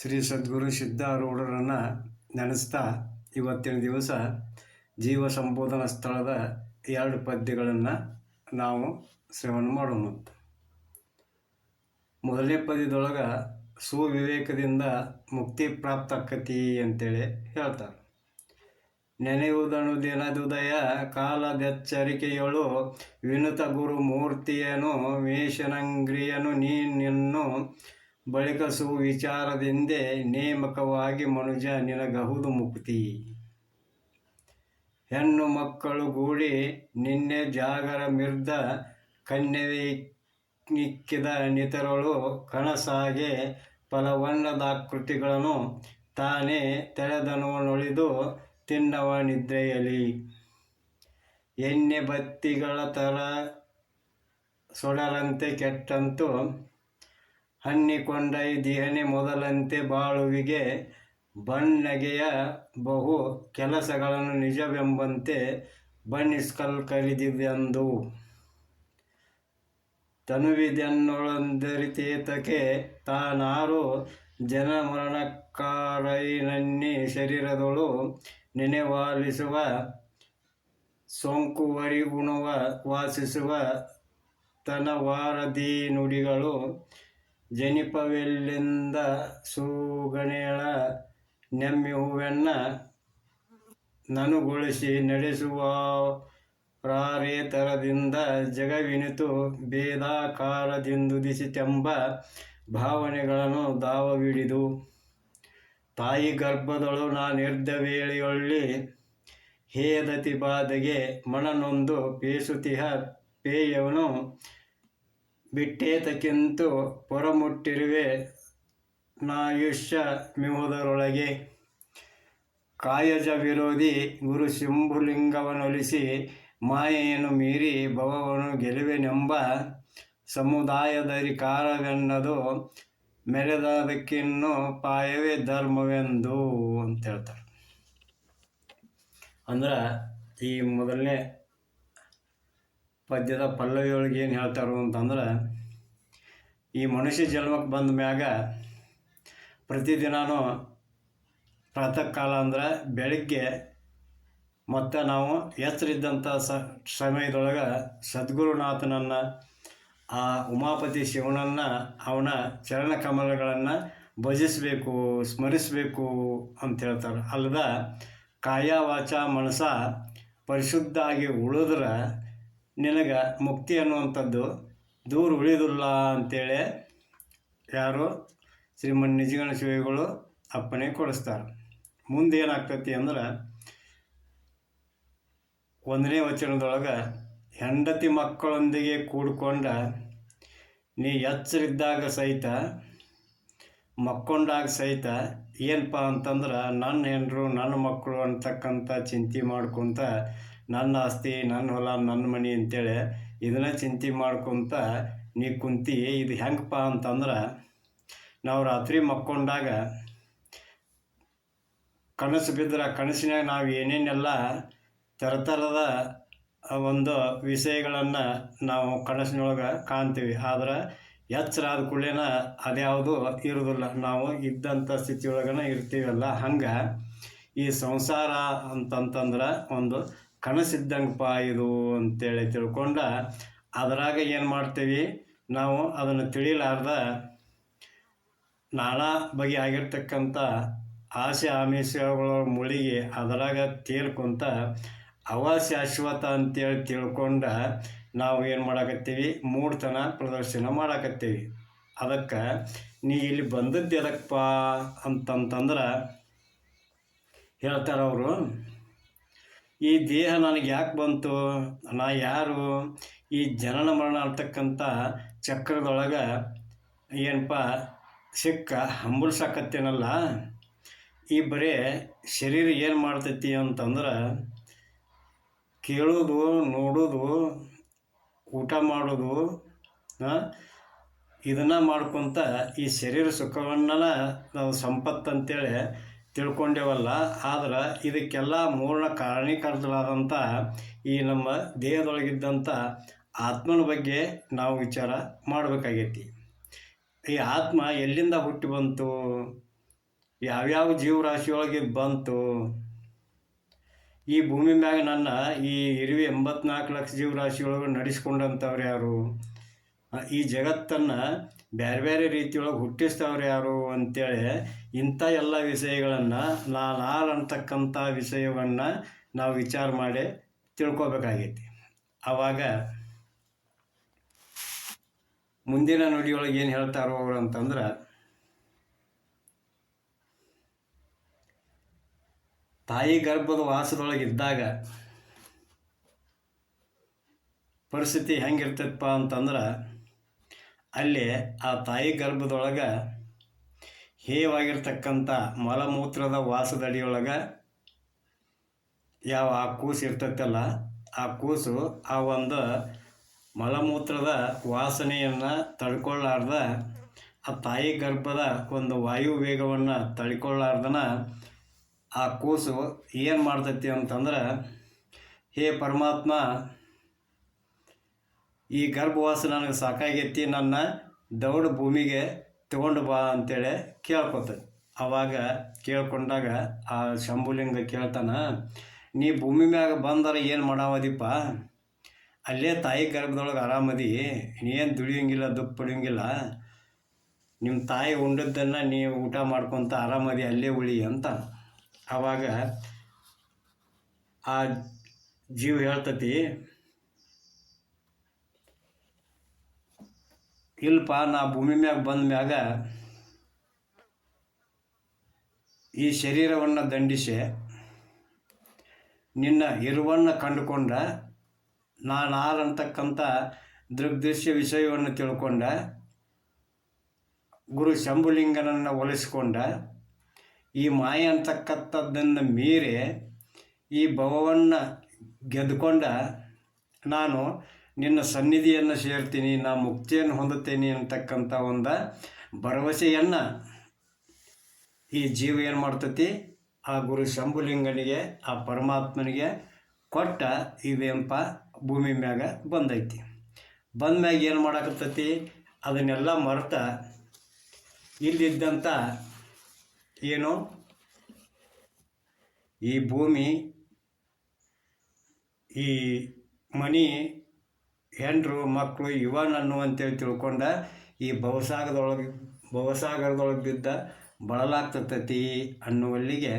ಶ್ರೀ ಸದ್ಗುರು ಸಿದ್ಧಾರೂಢರನ್ನು ನೆನೆಸ್ತಾ ಇವತ್ತಿನ ದಿವಸ ಜೀವ ಸಂಬೋಧನಾ ಸ್ಥಳದ ಎರಡು ಪದ್ಯಗಳನ್ನು ನಾವು ಶ್ರವಣ ಮಾಡೋಣ. ಮೊದಲನೇ ಪದ್ಯದೊಳಗೆ ಸುವಿವೇಕದಿಂದ ಮುಕ್ತಿ ಪ್ರಾಪ್ತಕ್ಕತಿ ಅಂತೇಳಿ ಹೇಳ್ತಾರೆ. ನೆನೆಯುವುದನು ದಿನದುದಯ ಕಾಲದೆಚ್ಚರಿಕೆಯಳು ವಿನುತ ಗುರು ಮೂರ್ತಿಯನು ವೇಷನಂಗ್ರಿಯನು ನೀನಿನ್ನು ಬಳಿಕ ಸುವಿಚಾರದಿಂದೆ ನೇಮಕವಾಗಿ ಮನುಜ ನಿನಗಹುದು ಮುಕ್ತಿ. ಹೆಣ್ಣು ಮಕ್ಕಳು ಗೂಡಿ ನಿನ್ನೆ ಜಾಗರ ಮಿರ್ದ ಕನ್ಯವೆ ನಿಕ್ಕಿದ ನಿತರಳು ಕನಸಾಗೆ ಫಲವನ್ನದಾಕೃತಿಗಳನ್ನು ತಾನೇ ತೆಳೆದನು ನೊಳಿದು ತಿನ್ನವ ನಿದ್ರೆಯಲಿ. ಎಣ್ಣೆ ಬತ್ತಿಗಳ ತರ ಸೊಡರಂತೆ ಕೆಟ್ಟಂತು ಹನ್ನಿಕೊಂಡೈ ದಿಹನೆ ಮೊದಲಂತೆ ಬಾಳುವಿಗೆ ಬಣ್ಣಗೆಯ ಬಹು ಕೆಲಸಗಳನ್ನು ನಿಜವೆಂಬಂತೆ ಬಣ್ಣಿಸ್ಕಲ್ಕರಿದಿದೆಂದು ತನುವಿದೆನ್ನೊಳಂದರಿತೇತಕ್ಕೆ ತಾನಾರು ಜನ ಮರಣಕಾರೈನನ್ನಿ ಶರೀರದೊಳು ನೆನೆವಾಲಿಸುವ ಸೋಂಕು ಗುಣವ ವಾಸಿಸುವ ತನವಾರದಿ ನುಡಿಗಳು ಜನಿಪವೆಲ್ಲಿಂದ ನೆಮ್ಮಿ ನೆಮ್ಮಿಹುವೆನ್ನ ನನುಗೊಳಿಸಿ ನಡೆಸುವ ಪ್ರಾರೇತರದಿಂದ ಜಗವಿನಿತು ಭೇದಾಕಾರದಿಂದುದಿಸಿತೆಂಬ ಭಾವನೆಗಳನ್ನು ದಾವವಿಡಿದು, ತಾಯಿ ಗರ್ಭದಳು ನಾನಿರ್ದ ವೇಳೆಯೊಳ್ಳಿ ಹೇದತಿ ಬಾಧೆಗೆ ಮನನೊಂದು ಪೇಸುತಿಹ ಪೇಯವನು ಬಿಟ್ಟೇತಕ್ಕಿಂತು ಹೊರಮುಟ್ಟಿರುವೆ ನಾಯುಷ್ಯ ಮಿಹುದರೊಳಗೆ ಕಾಯಜ ವಿರೋಧಿ ಗುರು ಶಂಭುಲಿಂಗವನ್ನೊಲಿಸಿ ಮಾಯೆಯನ್ನು ಮೀರಿ ಭವವನ್ನು ಗೆಲುವೆನೆಂಬ ಸಮುದಾಯದರಿಕಾರವೆನ್ನದು ಮೆರೆದಕ್ಕಿನ್ನು ಪಾಯವೇ ಧರ್ಮವೆಂದು ಅಂತ ಹೇಳ್ತಾರೆ. ಅಂದ್ರೆ ಈ ಮೊದಲನೇ ಪದ್ಯದ ಪಲ್ಲವಿಯೊಳಗೆ ಏನು ಹೇಳ್ತಾರೋ ಅಂತಂದ್ರೆ, ಈ ಮನುಷ್ಯ ಜನ್ಮಕ್ಕೆ ಬಂದ ಮ್ಯಾಗ ಪ್ರತಿದಿನವೂ ಪ್ರಾತಃ ಕಾಲ ಅಂದ್ರೆ ಬೆಳಗ್ಗೆ ಮತ್ತು ನಾವು ಎಚ್ಚರಿದ್ದಂಥ ಸ, ಸಮಯದೊಳಗೆ ಸದ್ಗುರುನಾಥನನ್ನು, ಆ ಉಮಾಪತಿ ಶಿವನನ್ನು, ಅವನ ಚರಣ ಕಮಲಗಳನ್ನು ಭಜಿಸಬೇಕು, ಸ್ಮರಿಸಬೇಕು ಅಂತ ಹೇಳ್ತಾರೆ. ಅಲ್ಲದ ಕಾಯ ವಾಚ ಮನಸ ಪರಿಶುದ್ಧ ಆಗಿ ಉಳಿದ್ರೆ ನಿನಗೆ ಮುಕ್ತಿ ಅನ್ನುವಂಥದ್ದು ದೂರ ಉಳಿದಿಲ್ಲ ಅಂತೇಳಿ ಯಾರು ಶ್ರೀಮನ್ ನಿಜಗಣ ಶಿವಿಗಳು ಅಪ್ಪಣೆ ಕೊಡಿಸ್ತಾರೆ. ಮುಂದೆ ಏನಾಗ್ತೈತಿ ಅಂದ್ರೆ ಒಂದನೇ ವಚನದೊಳಗೆ ಹೆಂಡತಿ ಮಕ್ಕಳೊಂದಿಗೆ ಕೂಡ್ಕೊಂಡ ನೀ ಎಚ್ಚರಿದ್ದಾಗ ಸಹಿತ, ಮಕ್ಕೊಂಡಾಗ ಸಹಿತ ಏನಪ್ಪ ಅಂತಂದ್ರೆ ನನ್ನ ಹೆಂಡರು, ನನ್ನ ಮಕ್ಕಳು ಅಂತಕ್ಕಂಥ ಚಿಂತೆ ಮಾಡ್ಕೊತ ನನ್ನ ಆಸ್ತಿ, ನನ್ನ ಹೊಲ, ನನ್ನ ಮನೆ ಅಂತೇಳಿ ಇದನ್ನ ಚಿಂತೆ ಮಾಡ್ಕೊತ ನೀ ಕುಂತಿ, ಇದು ಹೆಂಗಪ್ಪ ಅಂತಂದ್ರೆ ನಾವು ರಾತ್ರಿ ಮಕ್ಕೊಂಡಾಗ ಕನಸು ಬಿದ್ದರೆ ಕನಸಿನಾಗ ನಾವು ಏನೇನೆಲ್ಲ ಥರ ಥರದ ಒಂದು ವಿಷಯಗಳನ್ನು ನಾವು ಕನಸಿನೊಳಗೆ ಕಾಣ್ತೀವಿ. ಆದ್ರೆ ಎಚ್ಚರ ಆದ ಕೂಡಲೇನ ಅದ್ಯಾವುದು ಇರೋದಿಲ್ಲ. ನಾವು ಇದ್ದಂಥ ಸ್ಥಿತಿಯೊಳಗನ ಇರ್ತೀವಲ್ಲ. ಹಂಗೆ ಈ ಸಂಸಾರ ಅಂತಂತಂದ್ರೆ ಒಂದು ಕನಸಿದ್ದಂಗಪ್ಪ ಇದು ಅಂತೇಳಿ ತಿಳ್ಕೊಂಡ ಅದರಾಗ ಏನು ಮಾಡ್ತೀವಿ ನಾವು ಅದನ್ನು ತಿಳಿಲಾರ್ದ ನಾನಾ ಬಗೆ ಆಗಿರ್ತಕ್ಕಂಥ ಆಸೆ ಆಮಿಷಗಳ ಮುಳುಗಿ ಅದರಾಗ ತೇಲ್ಕೊಂತ ಅವ ಶಾಶ್ವತ ಅಂತೇಳಿ ತಿಳ್ಕೊಂಡ ನಾವು ಏನು ಮಾಡಾಕತ್ತೀವಿ? ಮೂರ್ತನ ಪ್ರದರ್ಶನ ಮಾಡಾಕತ್ತೀವಿ. ಅದಕ್ಕೆ ನೀ ಇಲ್ಲಿ ಬಂದದ್ದು ಎದಕ್ಕಪ್ಪ ಅಂತಂತಂದ್ರೆ ಹೇಳ್ತಾರೆ ಅವರು. ಈ ದೇಹ ನನಗೆ ಯಾಕೆ ಬಂತು? ನಾ ಯಾರು? ಈ ಜನನ ಮರಣ ಅಂತಕ್ಕಂಥ ಚಕ್ರದೊಳಗೆ ಏನಪ್ಪ ಸಿಕ್ಕ ಹಂಬಲ್ಸಾಕತ್ತೇನಲ್ಲ ಈ ಬರೀ ಶರೀರ ಏನು ಮಾಡ್ತೈತಿ ಅಂತಂದ್ರೆ ಕೇಳೋದು, ನೋಡೋದು, ಊಟ ಮಾಡೋದು ಇದನ್ನು ಮಾಡ್ಕೊತ ಈ ಶರೀರ ಸುಖವನ್ನ ನಾವು ಸಂಪತ್ತು ಅಂತೇಳಿ ತಿಳ್ಕೊಂಡೇವಲ್ಲ, ಆದ್ರೆ ಇದಕ್ಕೆಲ್ಲ ಮೂಲ ಕಾರಣೀಕರ್ತರಾದಂಥ ಈ ನಮ್ಮ ದೇಹದೊಳಗಿದ್ದಂಥ ಆತ್ಮನ ಬಗ್ಗೆ ನಾವು ವಿಚಾರ ಮಾಡಬೇಕಾಗೈತಿ. ಈ ಆತ್ಮ ಎಲ್ಲಿಂದ ಹುಟ್ಟಿ ಬಂತು? ಯಾವ್ಯಾವ ಜೀವರಾಶಿಯೊಳಗೆ ಬಂತು? ಈ ಭೂಮಿ ಮ್ಯಾಗ ನನ್ನ ಈ ಇರುವೆ ಎಂಬತ್ನಾಲ್ಕು ಲಕ್ಷ ಜೀವರಾಶಿಯೊಳಗೆ ನಡೆಸ್ಕೊಂಡಂಥವ್ರು ಯಾರು? ಈ ಜಗತ್ತನ್ನು ಬೇರೆ ಬೇರೆ ರೀತಿಯೊಳಗೆ ಹುಟ್ಟಿಸ್ತವ್ರು ಯಾರು ಅಂತೇಳಿ ಇಂಥ ಎಲ್ಲ ವಿಷಯಗಳನ್ನು ನಾನು ಆರ್ ಅಂತಕ್ಕಂಥ ವಿಷಯವನ್ನು ನಾವು ವಿಚಾರ ಮಾಡಿ ತಿಳ್ಕೊಬೇಕಾಗೈತಿ. ಆವಾಗ ಮುಂದಿನ ನುಡಿಯೊಳಗೆ ಏನು ಹೇಳ್ತಾರೋ ಅವರು ಅಂತಂದ್ರೆ, ತಾಯಿ ಗರ್ಭದ ವಾಸದೊಳಗಿದ್ದಾಗ ಪರಿಸ್ಥಿತಿ ಹೆಂಗಿರ್ತೈತಪ್ಪ ಅಂತಂದ್ರೆ, ಅಲ್ಲಿ ಆ ತಾಯಿ ಗರ್ಭದೊಳಗೆ ಹೇಯವಾಗಿರ್ತಕ್ಕಂಥ ಮಲಮೂತ್ರದ ವಾಸದಡಿಯೊಳಗೆ ಯಾವ ಆ ಕೂಸು ಇರ್ತೈತಲ್ಲ, ಆ ಕೂಸು ಆ ಒಂದು ಮಲಮೂತ್ರದ ವಾಸನೆಯನ್ನು ತಡ್ಕೊಳ್ಳಾರ್ದ, ಆ ತಾಯಿ ಗರ್ಭದ ಒಂದು ವಾಯು ವೇಗವನ್ನು ತಡ್ಕೊಳ್ಳಾರ್ದನ ಆ ಕೂಸು ಏನು ಮಾಡ್ತೈತಿ ಅಂತಂದ್ರೆ, ಹೇ ಪರಮಾತ್ಮ, ಈ ಗರ್ಭವಾಸ ನನಗೆ ಸಾಕಾಗೈತಿ ನನ್ನ ದೌಡ ಭೂಮಿಗೆ ತಗೊಂಡು ಬಾ ಅಂತೇಳಿ ಕೇಳ್ಕೊತ ಅವಾಗ ಕೇಳ್ಕೊಂಡಾಗ ಆ ಶಂಭುಲಿಂಗ ಕೇಳ್ತಾನೆ, ನೀ ಭೂಮಿ ಮ್ಯಾಗ ಬಂದರೆ ಏನು ಮಾಡಾವದಿಪ್ಪ? ಅಲ್ಲೇ ತಾಯಿ ಗರ್ಭದೊಳಗೆ ಆರಾಮದಿ ನೀನು ದುಡಿಯೋಂಗಿಲ್ಲ ದುಃಖ ಪಡಿಯೋಂಗಿಲ್ಲ. ನಿಮ್ಮ ತಾಯಿ ಉಂಡದ್ದನ್ನು ನೀವು ಊಟ ಮಾಡ್ಕೊತ ಆರಾಮದಿ, ಅಲ್ಲೇ ಉಳಿ ಅಂತ. ಆವಾಗ ಆ ಜೀವ ಹೇಳ್ತತಿ ಇಲ್ಪ ನಾ ಭೂಮಿ ಮ್ಯಾಗ ಬಂದ ಮ್ಯಾಗ ಈ ಶರೀರವನ್ನು ದಂಡಿಸಿ, ನಿನ್ನ ಇರುವನ್ನು ಕಂಡುಕೊಂಡ ನಾನು ಆರಂತಕ್ಕಂಥ ದೃಗ್ದೃಶ್ಯ ವಿಷಯವನ್ನು ತಿಳ್ಕೊಂಡ, ಗುರು ಶಂಭುಲಿಂಗನನ್ನು ಒಲಿಸ್ಕೊಂಡ, ಈ ಮಾಯ ಅಂತಕ್ಕಂಥದ್ದನ್ನು ಮೀರಿ ಈ ಭವವನ್ನು ಗೆದ್ದುಕೊಂಡ ನಾನು ನಿನ್ನ ಸನ್ನಿಧಿಯನ್ನು ಸೇರ್ತೀನಿ, ನಾ ಮುಕ್ತಿಯನ್ನು ಹೊಂದುತ್ತೇನೆ ಅಂತಕ್ಕಂಥ ಒಂದು ಭರವಸೆಯನ್ನು ಈ ಜೀವ ಏನು ಮಾಡ್ತತಿ? ಆ ಗುರು ಶಂಭುಲಿಂಗನಿಗೆ, ಆ ಪರಮಾತ್ಮನಿಗೆ ಕೊಟ್ಟ ಇವೆಂಪ ಭೂಮಿ ಮ್ಯಾಗ ಬಂದೈತಿ. ಬಂದ ಮ್ಯಾಗ ಏನು ಮಾಡಾಕತ್ತೈತಿ? ಅದನ್ನೆಲ್ಲ ಮರೆತ ಇಲ್ಲಿದ್ದಂಥ ಏನು? ಈ ಭೂಮಿ, ಈ ಮನಿ ಹೆಂಡ್ರು ಮಕ್ಕಳು ಇವ ನನ್ನ ಅಂತೇಳಿ ತಿಳ್ಕೊಂಡ ಈ ಭವಸಾಗರದೊಳಗೆ ಭವಸಾಗರದೊಳಗೆ ಬಿದ್ದ ಬಳಲಾಗ್ತತೈತಿ ಅನ್ನುವಲ್ಲಿಗೆ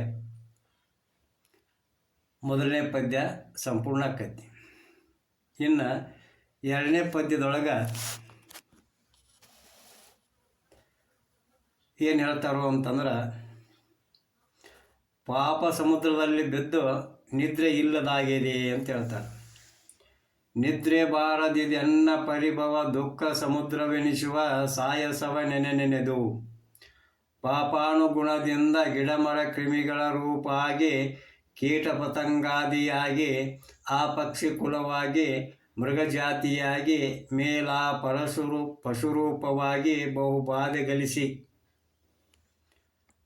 ಮೊದಲನೇ ಪದ್ಯ ಸಂಪೂರ್ಣ ಆಕೈತಿ ಇನ್ನು ಎರಡನೇ ಪದ್ಯದೊಳಗೆ ಏನು ಹೇಳ್ತಾರೋ ಅಂತಂದ್ರೆ, ಪಾಪ ಸಮುದ್ರದಲ್ಲಿ ಬಿದ್ದು ನಿದ್ರೆ ಇಲ್ಲದಾಗಿದೆ ಅಂತ ಹೇಳ್ತಾರೆ. ನಿದ್ರೆ ಬಾರದಿದೆ ಅನ್ನ ಪರಿಭವ ದುಃಖ ಸಮುದ್ರವೆನಿಸುವ ಸಾಯಸವ ನೆನೆ ನೆನೆದು. ಪಾಪಾನುಗುಣದಿಂದ ಗಿಡಮರ ಕ್ರಿಮಿಗಳ ರೂಪಾಗಿ ಕೀಟ ಪತಂಗಾದಿಯಾಗಿ, ಆ ಪಕ್ಷಿ ಕುಲವಾಗಿ, ಮೃಗಜಾತಿಯಾಗಿ, ಮೇಲ ಪರಶುರು ಪಶುರೂಪವಾಗಿ ಬಹುಬಾಧೆ ಗಳಿಸಿ.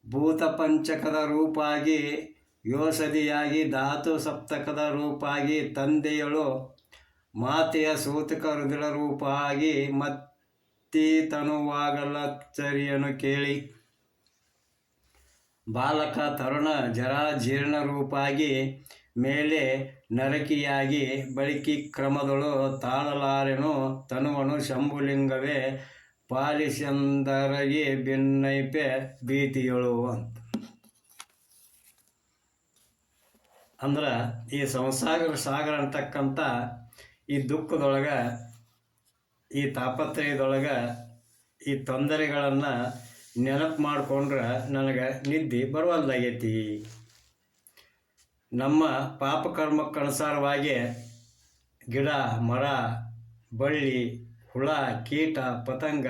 ಭೂತಪಂಚಕದ ರೂಪಾಗಿ ಯೋಷಧಿಯಾಗಿ ಧಾತು ಸಪ್ತಕದ ರೂಪಾಗಿ ತಂದೆಯಳು ಮಾತೆಯ ಸೂತಕ ರುದ್ರ ರೂಪಾಗಿ ಮತ್ತಿ ತನುವಾಗಲಚ್ಚರಿಯನ್ನು ಕೇಳಿ, ಬಾಲಕ ತರುಣ ಜರ ಜೀರ್ಣ ರೂಪಾಗಿ ಮೇಲೆ ನರಕಿಯಾಗಿ ಬಳಿಕಿ ಕ್ರಮದಳು ತಾಳಲಾರೆನು, ತನುವನು ಶಂಭುಲಿಂಗವೇ ಪಾಲಿಸಂದರಗಿ ಭಿನ್ನೈಪೆ ಭೀತಿಯಳು. ಅಂತ ಅಂದ್ರೆ ಈ ಸಂಸಾಗರ ಸಾಗರ ಅಂತಕ್ಕಂಥ ಈ ದುಃಖದೊಳಗೆ, ಈ ತಾಪತ್ರಯದೊಳಗೆ, ಈ ತೊಂದರೆಗಳನ್ನು ನೆನಪು ಮಾಡಿಕೊಂಡ್ರೆ ನನಗೆ ನಿದ್ದೆ ಬರುವಲ್ದಾಗೈತಿ. ನಮ್ಮ ಪಾಪಕರ್ಮಕ್ಕನುಸಾರವಾಗಿ ಗಿಡ, ಮರ, ಬಳ್ಳಿ, ಹುಳ, ಕೀಟ, ಪತಂಗ,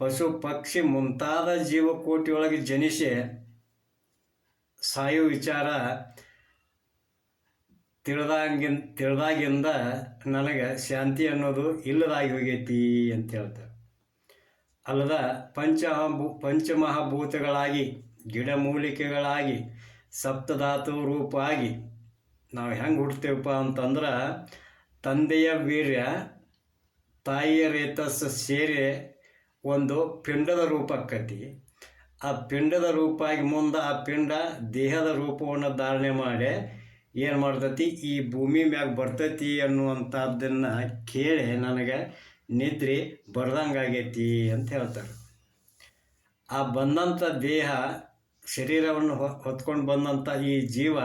ಪಶು, ಪಕ್ಷಿ ಮುಂತಾದ ಜೀವಕೋಟಿಯೊಳಗೆ ಜನಿಸಿ ಸಾಯೋ ವಿಚಾರ ತಿಳಿದಾಗಿನ್, ತಿಳಿದಾಗಿಂದ ನನಗೆ ಶಾಂತಿ ಅನ್ನೋದು ಇಲ್ಲದಾಗಿ ಹೋಗೈತಿ ಅಂತ ಹೇಳ್ತಾರೆ. ಅಲ್ಲದ ಪಂಚ ಪಂಚಮಹಾಭೂತಗಳಾಗಿ, ಗಿಡಮೂಲಿಕೆಗಳಾಗಿ, ಸಪ್ತಧಾತು ರೂಪಾಗಿ ನಾವು ಹೆಂಗೆ ಹುಡ್ತೇವಪ್ಪ ಅಂತಂದ್ರೆ ತಂದೆಯ ವೀರ್ಯ, ತಾಯಿಯ ರೇತಸ್ ಸೇರಿ ಒಂದು ಪಿಂಡದ ರೂಪಕ್ಕತಿ ಆ ಪಿಂಡದ ರೂಪ ಆಗಿ ಮುಂದೆ ಆ ಪಿಂಡ ದೇಹದ ರೂಪವನ್ನು ಧಾರಣೆ ಮಾಡಿ ಏನು ಮಾಡ್ತೈತಿ? ಈ ಭೂಮಿ ಮ್ಯಾಗ ಬರ್ತೈತಿ ಅನ್ನುವಂಥದ್ದನ್ನು ಕೇಳಿ ನನಗೆ ನಿದ್ರೆ ಬರ್ದಂಗಾಗೈತಿ ಅಂತ ಹೇಳ್ತಾರೆ. ಆ ಬಂದಂಥ ದೇಹ ಶರೀರವನ್ನು ಹೊತ್ಕೊಂಡು ಬಂದಂಥ ಈ ಜೀವ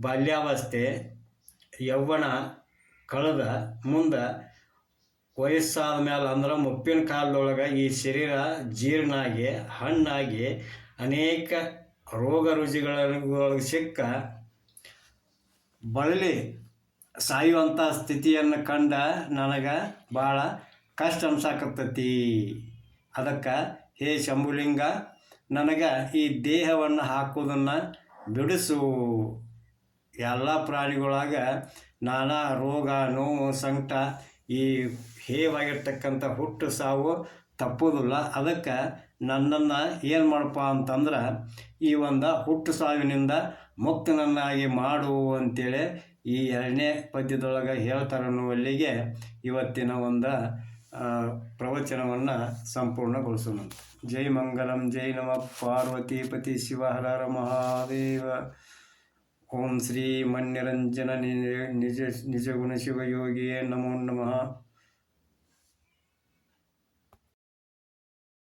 ಬಾಲ್ಯಾವಸ್ಥೆ, ಯೌವನ, ಕಳೆದ, ಮುಂದೆ, ವಯಸ್ಸಾದ ಮೇಲೆ ಅಂದ್ರೆ ಮುಪ್ಪಿನ ಕಾಲದೊಳಗೆ ಈ ಶರೀರ ಜೀರ್ಣಾಗಿ, ಹಣ್ಣಾಗಿ ಅನೇಕ ರೋಗ ರುಜಿಗಳಿಗೆ ಸಿಕ್ಕ ಬಳಲಿ ಸಾಯುವಂಥ ಸ್ಥಿತಿಯನ್ನು ಕಂಡ ನನಗೆ ಭಾಳ ಕಷ್ಟ ಅನ್ಸಾಕತ್ತೈತಿ. ಅದಕ್ಕೆ, ಹೇ ಶಂಭುಲಿಂಗ, ನನಗೆ ಈ ದೇಹವನ್ನು ಹಾಕೋದನ್ನು ಬಿಡಿಸು. ಎಲ್ಲ ಪ್ರಾಣಿಗಳಾಗ ನಾನಾ ರೋಗ, ನೋವು, ಸಂಕಟ ಈ ಹೇವಾಗಿರ್ತಕ್ಕಂಥ ಹುಟ್ಟು ಸಾವು ತಪ್ಪೋದಿಲ್ಲ. ಅದಕ್ಕೆ ನನ್ನನ್ನು ಏನು ಮಾಡಪ್ಪ ಅಂತಂದ್ರೆ ಈ ಒಂದು ಹುಟ್ಟು ಸಾವಿನಿಂದ ಮುಕ್ತನನ್ನಾಗಿ ಮಾಡು ಅಂತೇಳಿ ಈ ಎರಡನೇ ಪದ್ಯದೊಳಗೆ ಹೇಳ್ತಾರೆ ಅನ್ನುವಲ್ಲಿಗೆ ಇವತ್ತಿನ ಒಂದು ಪ್ರವಚನವನ್ನು ಸಂಪೂರ್ಣಗೊಳಿಸೋಣ. ಜೈ ಮಂಗಲಂ, ಜೈ ನಮ. ಪಾರ್ವತಿ ಪತಿ ಹರ ಹರ ಮಹಾದೇವ. ಓಂ ಶ್ರೀ ಮನ್ಯರಂಜನ ನಿ- ನಿಜ, ನಿಜಗುಣ ಶಿವಯೋಗಿಯೇ ನಮೋ ನಮಃ.